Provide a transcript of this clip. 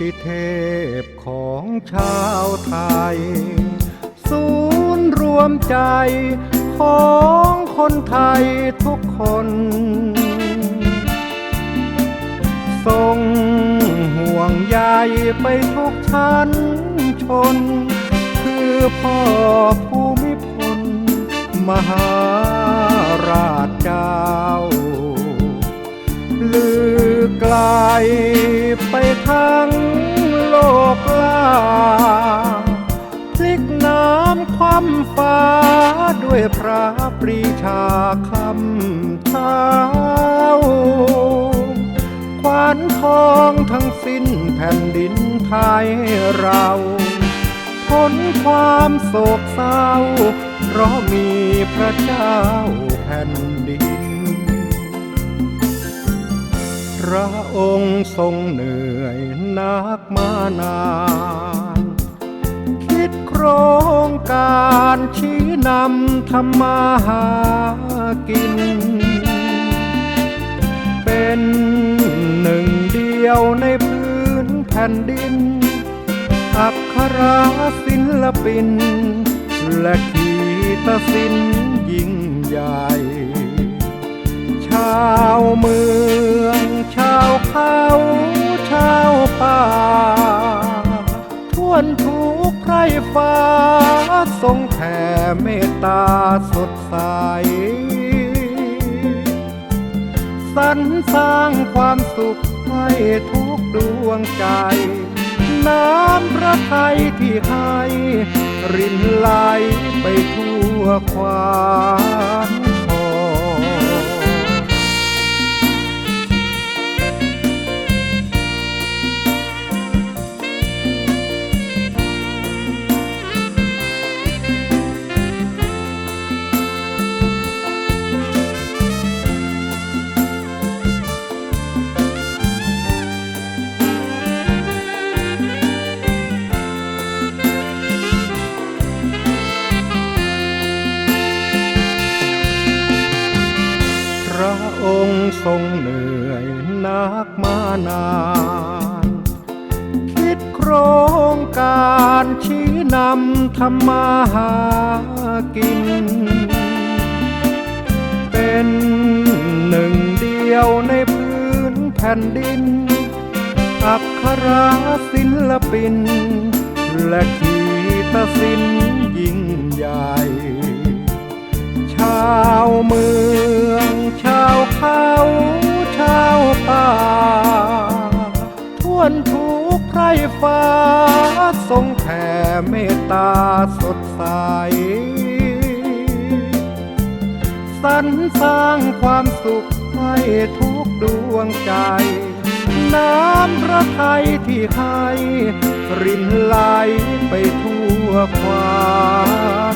ติเทพของชาวไทย ศูนย์รวมใจของคนไทยทุกคน ทรงห่วงใยไปทุกชั้นชน คือพ่อภูมิพลมหาราชเจ้าลือกล ด้วยพระปรีชาคำเท้าขวานทองทั้งสิ้นแผ่นดินไทยเราพ้นความโศกเศร้า เพราะมีพระเจ้าแผ่นดิน พระองค์ทรงเหนื่อยนักมานาน รงการชี้นำทำมาหากิน เป็นหนึ่งเดียวในพื้นแผ่นดิน อักขราศิลปิน และขีตศิลป์ยิ่งใหญ่ ชาวเมือง ชาวเขา ชาวป่า ทวนทุก พรฟ้าทรงแผ่เมตตาสดใส สรรสร้างความสุขให้ทุกดวงใจ น้ำพระทัยที่ให้รินไหลไปทั่วความ ทรงเหนื่อยนักมานาน คิดโครงการชี้นำทำมาหากิน เป็นหนึ่งเดียวในพื้นแผ่นดิน อักขราศิลปิน และขีตศิลป์ยิ่งใหญ่ ฟ้าทรงแผ่เมตตาสดใส สรรสร้างความสุขให้ทุกดวงใจ น้ำพระทัยที่ให้รินไหลไปทั่วความ